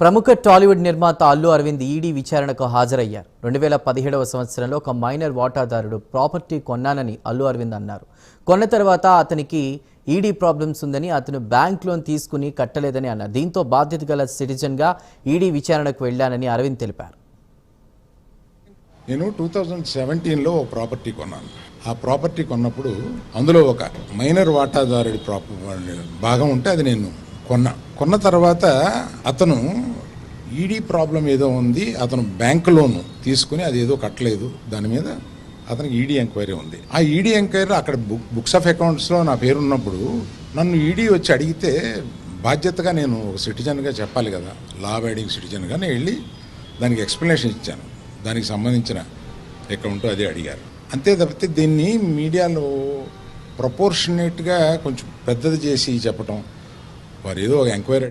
ప్రముఖ టాలీవుడ్ నిర్మాత అల్లు అరవింద్ ఈడీ విచారణకు హాజరయ్యారు. రెండు వేల పదిహేడవ సంవత్సరంలో ఒక మైనర్ వాటాదారుడు ప్రాపర్టీ కొన్నానని అల్లు అరవింద్ అన్నారు. కొన్న తర్వాత అతనికి ఈడీ ప్రాబ్లమ్స్ ఉందని అతను బ్యాంక్ లోన్ తీసుకుని కట్టలేదని అన్నారు. దీంతో బాధ్యత గల సిటిజన్గా ఈడీ విచారణకు వెళ్ళానని అరవింద్ తెలిపారు. నేను టూ థౌజండ్ సెవెంటీన్లో ఒక ప్రాపర్టీ కొన్నాను. ఆ ప్రాపర్టీ కొన్నప్పుడు అందులో ఒక మైనర్ వాటాదారుడి ప్రాప భాగం ఉంటే అది నేను కొన్నా కొన్న తర్వాత అతను ఈడీ ప్రాబ్లం ఏదో ఉంది అతను బ్యాంక్ లోన్ తీసుకుని అది ఏదో కట్టలేదు. దాని మీద అతనికి ఈడీ ఎంక్వైరీ ఉంది. ఆ ఈడీ ఎంక్వైరీ అక్కడ బుక్ బుక్స్ ఆఫ్ అకౌంట్స్లో నా పేరు ఉన్నప్పుడు నన్ను ఈడీ వచ్చి అడిగితే బాధ్యతగా నేను ఒక సిటిజన్గా చెప్పాలి కదా. లా అబైడింగ్ సిటిజన్గా నేను వెళ్ళి దానికి ఎక్స్ప్లెనేషన్ ఇచ్చాను. దానికి సంబంధించిన అకౌంట్ అదే అడిగారు. అంతే తప్పితే దీన్ని మీడియాలో ప్రపోర్షనేట్గా కొంచెం పెద్దది చేసి చెప్పటం వారు ఏదో ఒక ఎంక్వైరీ